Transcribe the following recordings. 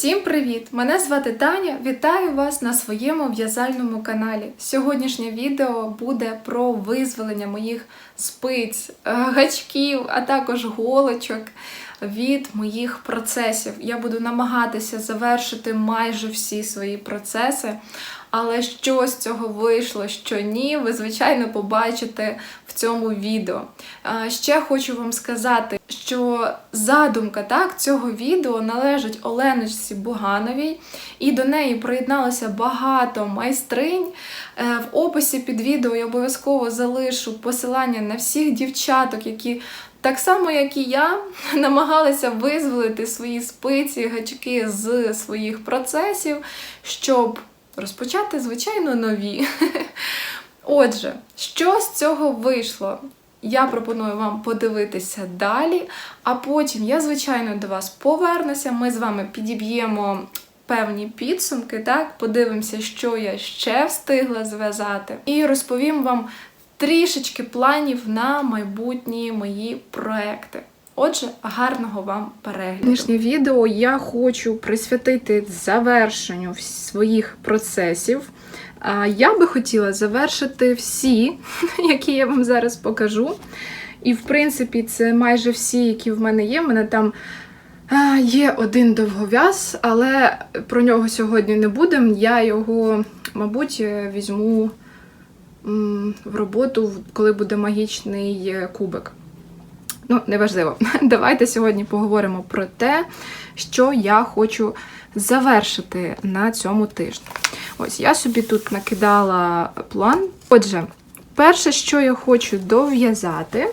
Всім привіт! Мене звати Таня. Вітаю вас на своєму в'язальному каналі. Сьогоднішнє відео буде про визволення моїх спиць, е, гачків, а також голочок від моїх процесів. Я буду намагатися завершити майже всі свої процеси. Але що з цього вийшло, що ні, ви, звичайно, побачите в цьому відео. Ще хочу вам сказати, що задумка так, цього відео належить Оленочці Бугановій, і до неї приєдналося багато майстринь. Е, В описі під відео я обов'язково залишу посилання на всіх дівчаток, які так само, як і я, намагалися визволити свої спиці, гачки з своїх процесів, щоб розпочати, звичайно, нові. Отже, що з цього вийшло? Я пропоную вам подивитися далі, а потім я, звичайно, до вас повернуся. Ми з вами підіб'ємо певні підсумки, так, подивимося, що я ще встигла зв'язати, і розповім вам трішечки планів на майбутні мої проекти. Отже, гарного вам перегляду. Сьогоднішнє відео я хочу присвятити завершенню своїх процесів. Я би хотіла завершити всі, які я вам зараз покажу. І, в принципі, це майже всі, які в мене є. В мене там є один довгов'яз, але про нього сьогодні не будемо. Я його, мабуть, візьму в роботу, коли буде магічний е, кубик. Ну, неважливо. Давайте сьогодні поговоримо про те, що я хочу завершити на цьому тижні. Ось я собі тут накидала план. Отже, перше, що я хочу дов'язати,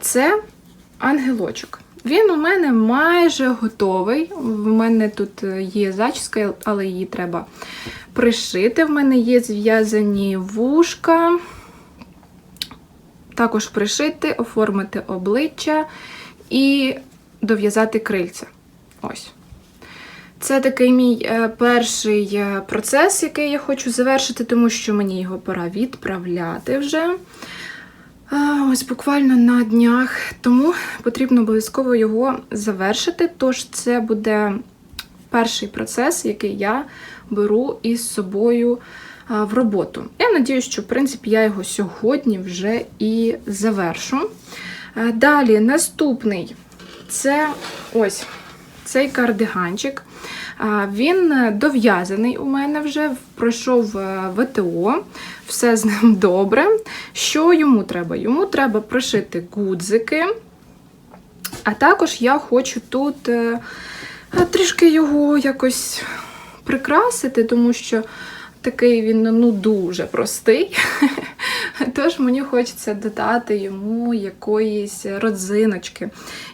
це ангелочок. Він у мене майже готовий. В мене тут є зачіска, але її треба пришити. В мене є зв'язані вушка. Також пришити, оформити обличчя і дов'язати крильця. Ось. Це такий мій е, перший е, процес, який я хочу завершити, тому що мені його пора відправляти вже. Ось буквально на днях. Тому потрібно обов'язково його завершити. Тож це буде перший процес, який я беру із собою в роботу. Я надію, що в принципі я його сьогодні вже і завершу. Далі, наступний це ось цей кардиганчик. Він дов'язаний у мене вже, пройшов е, ВТО, все з ним добре. Що йому треба? Йому треба пришити гудзики, а також я хочу тут е, трішки його якось прикрасити, тому що такий він ну, дуже простий. Тож мені хочеться додати йому якоїсь родзиночки.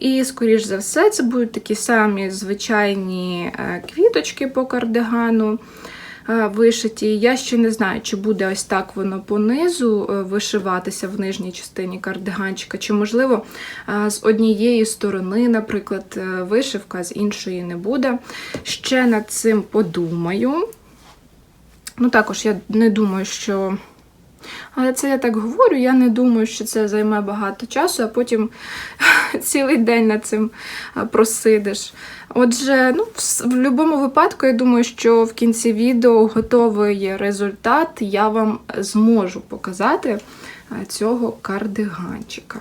І, скоріш за все, це будуть такі самі звичайні е, квіточки по кардигану е, вишиті. Я ще не знаю, чи буде ось так воно понизу е, вишиватися в нижній частині кардиганчика, чи, можливо, з однієї сторони, наприклад, вишивка, з іншої не буде. Ще над цим подумаю. Ну, також я не думаю, що. Але це я так говорю, я не думаю, що це займе багато часу, а потім цілий день над цим просидиш. Отже, ну, в будь-якому випадку, я думаю, що в кінці відео готовий результат я вам зможу показати цього кардиганчика.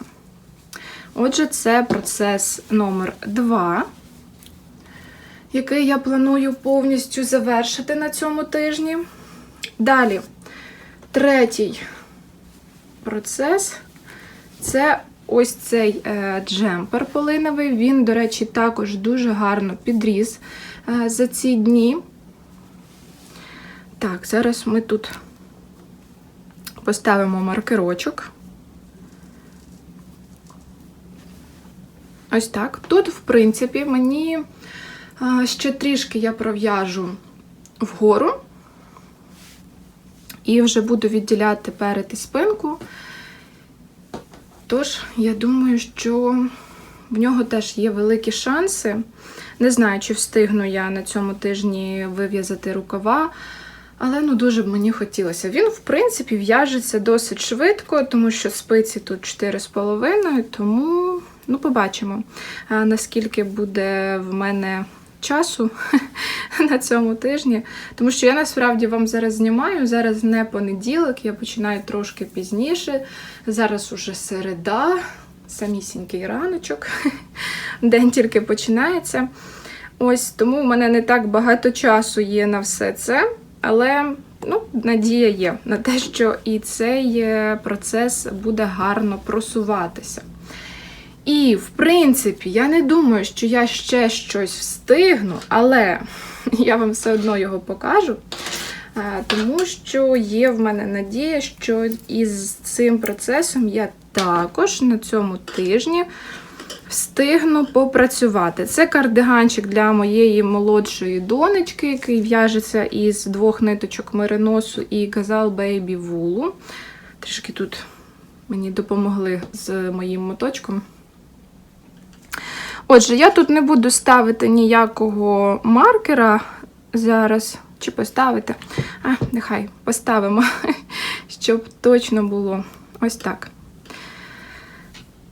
Отже, це процес номер 2 який я планую повністю завершити на цьому тижні. Далі, третій процес це ось цей е, джемпер полиновий. Він, до речі, також дуже гарно підріс е, за ці дні. Так, зараз ми тут поставимо маркерочок. Ось так. Тут, в принципі, мені е, ще трішки я пров'яжу вгору. І вже буду відділяти перед і спинку. Тож, я думаю, що в нього теж є великі шанси. Не знаю, чи встигну я на цьому тижні вив'язати рукава, але ну дуже б мені хотілося. Він, в принципі, в'яжеться досить швидко, тому що спиці тут 4,5, тому ну, побачимо, наскільки буде в мене часу на цьому тижні, тому що я насправді вам зараз знімаю. Зараз не понеділок, я починаю трошки пізніше. Зараз уже середа, самісінький раночок, день тільки починається. Ось тому в мене не так багато часу є на все це, але ну, надія є на те, що і цей е, процес буде гарно просуватися. І, в принципі, я не думаю, що я ще щось встигну, але я вам все одно його покажу. е, Тому що є в мене надія, що із цим процесом я також на цьому тижні встигну попрацювати. Це кардиганчик для моєї молодшої донечки, який в'яжеться із двох ниточок мериносу і казал бейбі вулу. Трішки тут мені допомогли з моїм моточком. Отже, я тут не буду ставити ніякого маркера зараз. Чи поставити? А, нехай поставимо, щоб точно було ось так.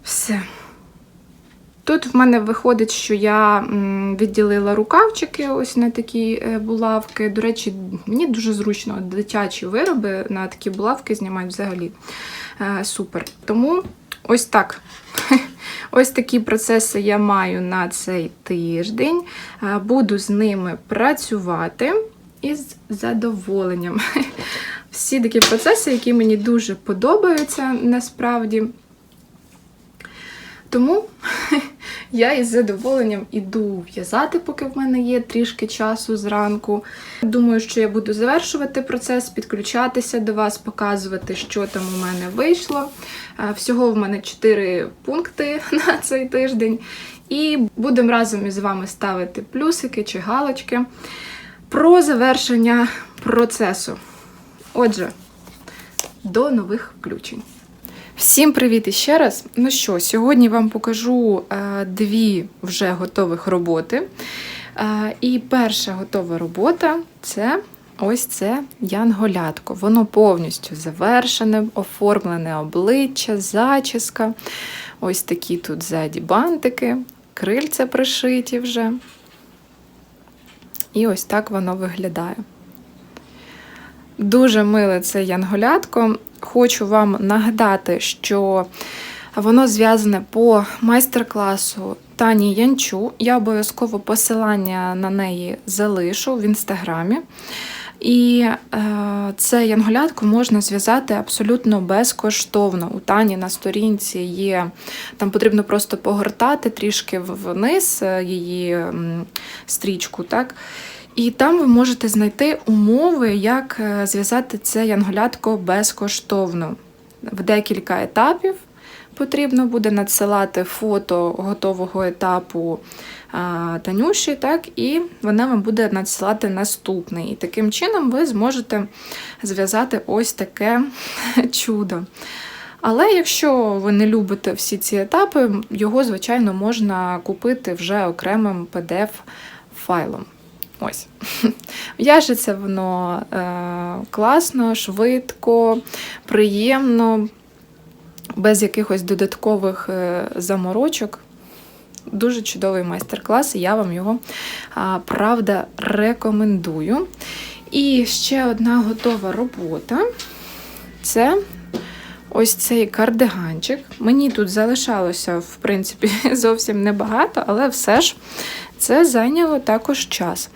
Все. Тут в мене виходить, що я відділила рукавчики ось на такі е, булавки. До речі, мені дуже зручно дитячі вироби на такі булавки знімати взагалі. Е, Супер. Тому ось так. Ось такі процеси я маю на цей тиждень. Е, Буду з ними працювати із задоволенням. Всі такі процеси, які мені дуже подобаються насправді. Тому я із задоволенням іду в'язати, поки в мене є трішки часу зранку. Думаю, що я буду завершувати процес, підключатися до вас, показувати, що там у мене вийшло. Е, Всього в мене 4 пункти на цей тиждень. І будемо разом із вами ставити плюсики чи галочки про завершення процесу. Отже, до нових включень. Всім привіт іще раз. Ну що, сьогодні вам покажу е, дві вже готових роботи. Е, і перша готова робота це ось це янголятко. Воно повністю завершене, оформлене обличчя, зачіска. Ось такі тут ззаді бантики, крильця пришиті вже. І ось так воно виглядає. Дуже миле це янголятко. Хочу вам нагадати, що воно зв'язане по майстер-класу Тані Янчу. Я обов'язково посилання на неї залишу в інстаграмі. І е, це янголятко можна зв'язати абсолютно безкоштовно. У Тані на сторінці є, там потрібно просто погортати трішки вниз е, її стрічку. так? І там ви можете знайти умови, як е, зв'язати це янголятко безкоштовно. В декілька етапів потрібно буде надсилати фото готового етапу Танюші, так, і вона вам буде надсилати наступний. І таким чином ви зможете зв'язати ось таке чудо. Але якщо ви не любите всі ці етапи, його, звичайно, можна купити вже окремим PDF-файлом. Ось. В'яжеться воно е, класно, швидко, приємно, без якихось додаткових е, заморочок. Дуже чудовий майстер-клас, і я вам його, а, правда, рекомендую. І ще одна готова робота це ось цей кардиганчик. Мені тут залишалося, в принципі, зовсім небагато, але все ж це зайняло також час.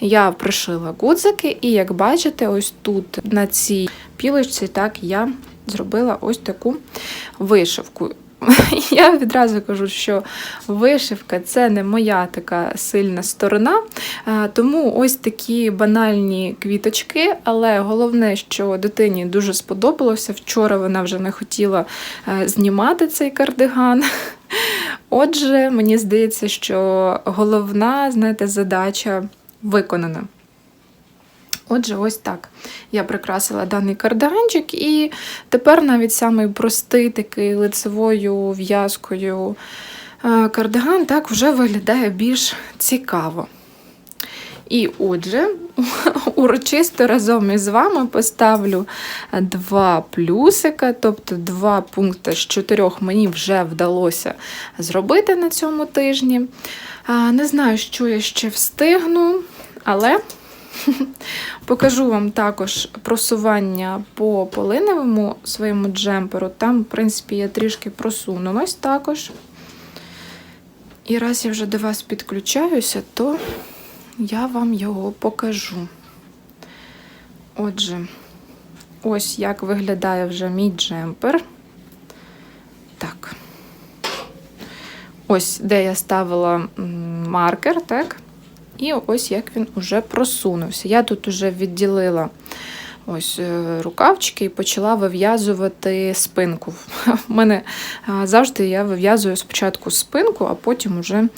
Я пришила гудзики, і як бачите, ось тут на цій пілочці так я зробила ось таку вишивку. Я відразу кажу, що вишивка це не моя така сильна сторона, тому ось такі банальні квіточки, але головне, що дитині дуже сподобалося. Вчора вона вже не хотіла е, знімати цей кардиган. Отже, мені здається, що головна, знаєте, задача виконана. Отже, ось так. Я прикрасила даний кардаганчик, і тепер навіть самий простий такий лицевою в'язкою е, кардиган так вже виглядає більш цікаво. І отже, урочисто разом із вами поставлю два плюсика, тобто два пункти з чотирьох мені вже вдалося зробити на цьому тижні. Не знаю, що я ще встигну, але покажу вам також просування по полиневому своєму джемперу. Там, в принципі, я трішки просунулась також. І раз я вже до вас підключаюся, то я вам його покажу. Отже, ось як виглядає вже мій джемпер. Так. Ось де я ставила маркер, так? І ось як він уже просунувся. Я тут уже відділила ось е, рукавчики і почала вив'язувати спинку. В мене завжди я вив'язую спочатку спинку, а потім уже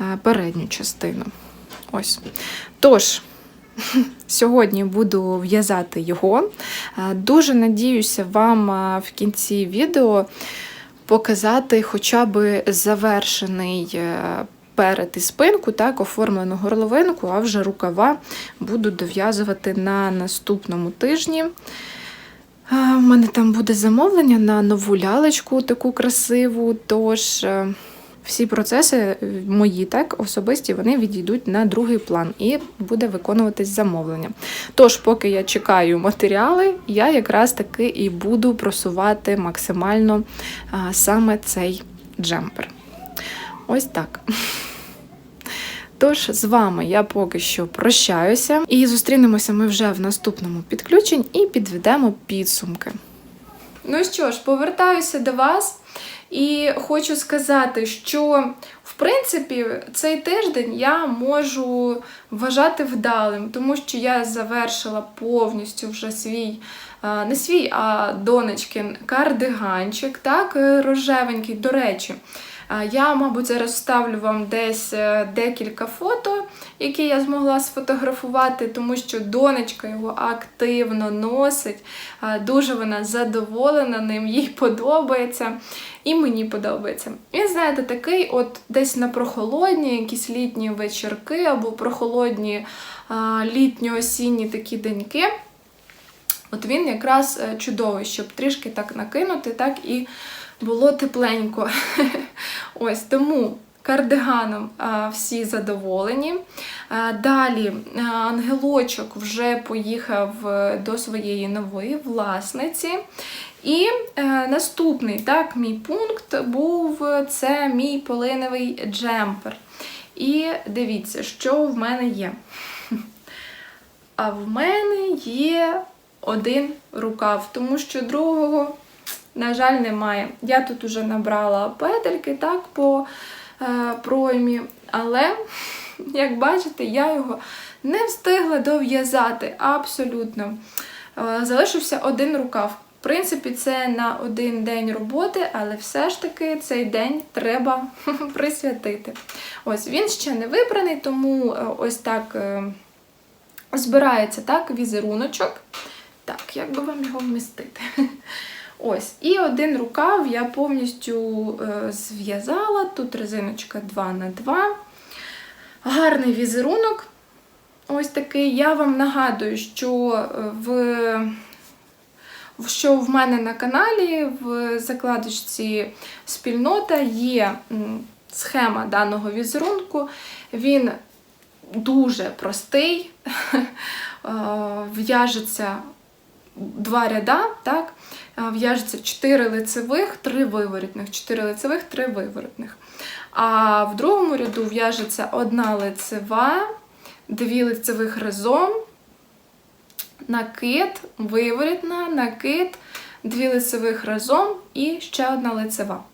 е, передню частину. Ось. Тож, сьогодні буду в'язати його. Е, Дуже надіюся вам е, в кінці відео показати хоча б завершений е, перед і спинку, так, оформлену горловинку, а вже рукава буду дов'язувати на наступному тижні. У мене там буде замовлення на нову лялечку, таку красиву. Тож всі процеси е, мої, так, особисті, вони відійдуть на другий план і буде виконуватись замовлення. Тож, поки я чекаю матеріали, я якраз таки і буду просувати максимально а, саме цей джемпер. Ось так. Тож з вами я поки що прощаюся і зустрінемося ми вже в наступному підключенні і підведемо підсумки. Ну що ж, повертаюся до вас і хочу сказати, що в принципі цей тиждень я можу вважати вдалим, тому що я завершила повністю вже свій, не свій, а донечкин кардиганчик, так, е, рожевенький. До речі, я, мабуть, зараз вставлю вам десь е, декілька фото, які я змогла сфотографувати, тому що донечка його активно носить. Дуже вона задоволена ним, їй подобається. І мені подобається. Він, знаєте, такий, от десь на прохолодні, якісь літні вечірки або прохолодні літньо-осінні такі деньки. От він якраз е, чудовий, щоб трішки так накинути, так і було тепленько. Ось тому кардиганом всі задоволені. Далі ангелочок вже поїхав е, до своєї нової власниці. І е, наступний так, мій пункт був це мій полиневий джемпер. І дивіться, що в мене є. А в мене є один рукав, тому що другого, на жаль, немає. Я тут уже набрала петельки так, по е, проймі, але, як бачите, я його не встигла дов'язати абсолютно. Е, залишився один рукав. В принципі, це на один день роботи, але все ж таки цей день треба присвятити. Ось він ще не вибраний, тому е, ось так е, збирається так, візеруночок. Так, як би вам його вмістити? Ось, і один рукав я повністю е, зв'язала. Тут резиночка 2 на 2 Гарний візерунок. Ось такий. Я вам нагадую, що е, в що в мене на каналі в закладочці спільнота є схема даного візерунку. Він дуже простий, е, в'яжеться два ряда, так? Е, В'яжеться 4 лицевих, 3 виворітних, 4 лицевих, 3 виворітних. А в другому ряду в'яжеться одна лицева, 2 лицевих разом, накид, виворітна, накид, 2 лицевих разом і ще одна лицева.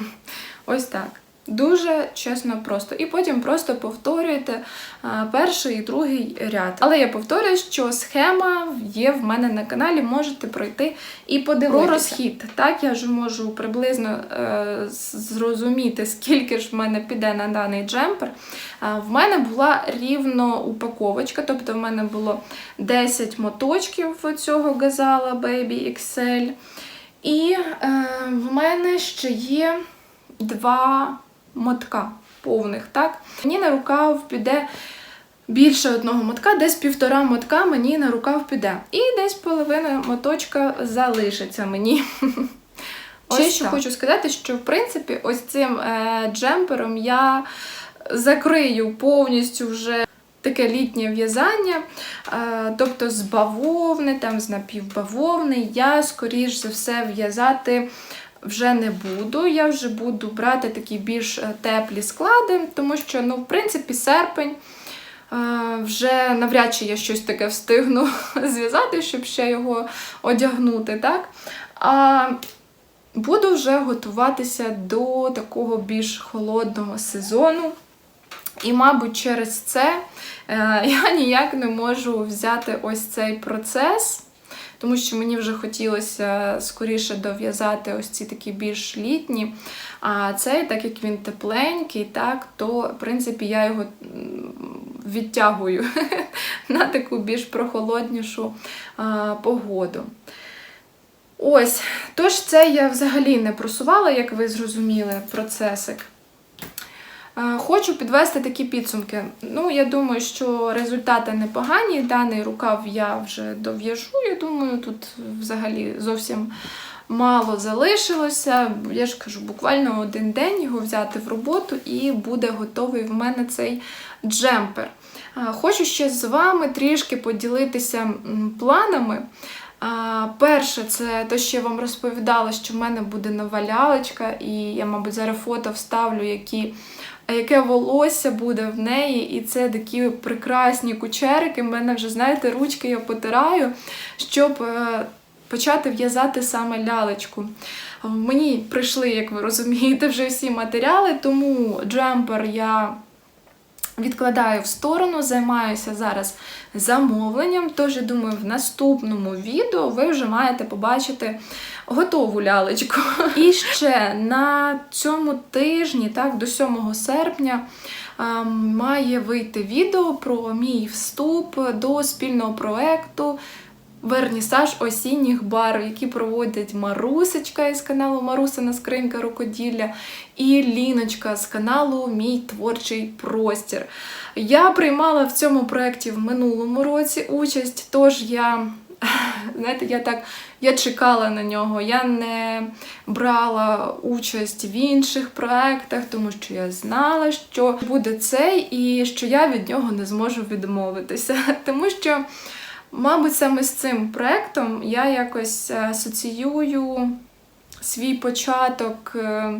Ось так. Дуже чесно просто. І потім просто повторюєте перший і другий ряд. Але я повторюю, що схема є в мене на каналі, можете пройти і подивитися. Про розхід. Так, я вже можу приблизно е, зрозуміти, скільки ж в мене піде на даний джемпер. А, в мене була рівно упаковочка, тобто в мене було 10 моточків цього газала Baby XL. І е, в мене ще є два мотка повних. так? Мені на рукав піде більше одного мотка, десь півтора мотка мені на рукав піде. І десь половина моточка залишиться мені. Ще що так. хочу сказати, що в принципі ось цим е, джемпером я закрию повністю вже таке літнє в'язання, е, тобто з бавовни, там з напівбавовни, я скоріш за все в'язати. Вже не буду, я вже буду брати такі більш е, теплі склади, тому що, ну, в принципі, серпень. е, Вже навряд чи я щось таке встигну зв'язати, щоб ще його одягнути, так? А буду вже готуватися до такого більш холодного сезону. І, мабуть, через це е, я ніяк не можу взяти ось цей процес, тому що мені вже хотілося скоріше дов'язати ось ці такі більш літні. А цей, так як він тепленький, так, то в принципі я його відтягую на таку більш прохолоднішу погоду. Ось, тож це я взагалі не просувала, як ви зрозуміли, процесик. Е, Хочу підвести такі підсумки. Ну, я думаю, що результати непогані. Даний рукав я вже дов'яжу. Я думаю, тут взагалі зовсім мало залишилося. Я ж кажу, буквально один день його взяти в роботу і буде готовий в мене цей джемпер. Е, Хочу ще з вами трішки поділитися планами. А, перше, це те, що я вам розповідала, що в мене буде нова лялечка, і я, мабуть, зараз фото вставлю, які, яке волосся буде в неї. І це такі прекрасні кучерики. В мене вже, знаєте, ручки я потираю, щоб е, почати в'язати саме лялечку. Мені прийшли, як ви розумієте, вже всі матеріали, тому джемпер я відкладаю в сторону, займаюся зараз замовленням. Тож, я думаю, в наступному відео ви вже маєте побачити готову лялечку. І ще на цьому тижні, так, до 7 серпня, має вийти відео про мій вступ до спільного проекту. Вернісаж осінніх бар, які проводять Марусечка із каналу Марусина Скринька рукоділля і Ліночка з каналу Мій творчий простір. Я приймала в цьому проєкті в минулому році участь, тож я, знаєте, я так я чекала на нього. Я не брала участь в інших проєктах, тому що я знала, що буде цей, і що я від нього не зможу відмовитися. Тому що. Мабуть, саме з цим проєктом я якось асоціюю свій початок. е,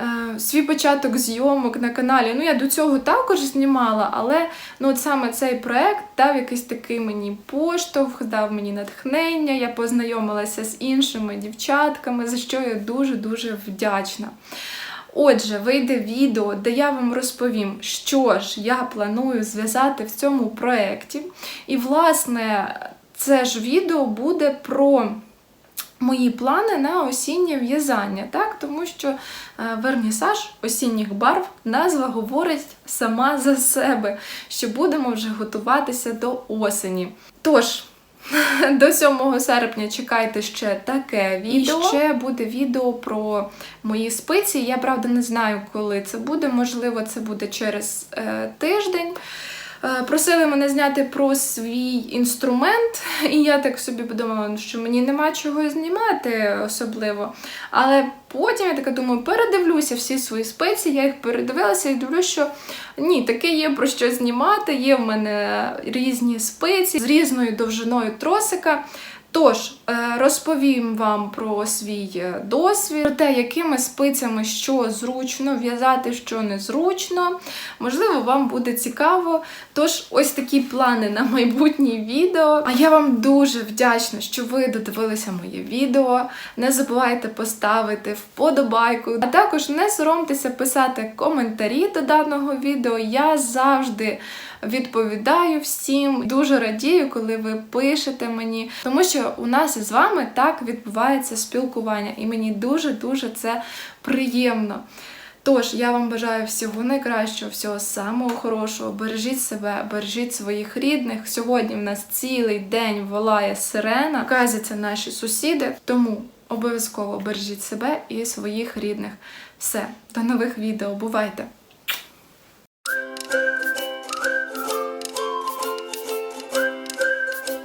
е, Свій початок зйомок на каналі. Ну, я до цього також знімала, але ну, от саме цей проект дав якийсь такий мені поштовх, дав мені натхнення. Я познайомилася з іншими дівчатками, за що я дуже-дуже вдячна. Отже, вийде відео, де я вам розповім, що ж я планую зв'язати в цьому проєкті. І, власне, це ж відео буде про мої плани на осіннє в'язання, так? тому що е, вернісаж осінніх барв назва говорить сама за себе, що будемо вже готуватися до осені. Тож. До 7 серпня чекайте ще таке відео. І ще буде відео про мої спиці. Я правда не знаю, коли це буде. Можливо, це буде через е, тиждень. Е, Просили мене зняти про свій інструмент, і я так собі подумала, що мені нема чого знімати особливо. Але потім я така думаю, передивлюся всі свої спеції, я їх передивилася і дивлюся, що ні, таке є про що знімати. Є в мене різні спеції з різною довжиною тросика. Тож, розповім вам про свій е, досвід, про те, якими спицями що зручно в'язати, що незручно. Можливо, вам буде цікаво. Тож, ось такі плани на майбутнє відео. А я вам дуже вдячна, що ви додивилися моє відео. Не забувайте поставити вподобайку, а також не соромтеся писати коментарі до даного відео. Я завжди відповідаю всім. Дуже радію, коли ви пишете мені, тому що у нас із вами так відбувається спілкування, і мені дуже-дуже це приємно. Тож, я вам бажаю всього найкращого, всього самого хорошого. Бережіть себе, бережіть своїх рідних. Сьогодні в нас цілий день волає сирена, казяться наші сусіди, тому обов'язково бережіть себе і своїх рідних. Все, до нових відео. Бувайте!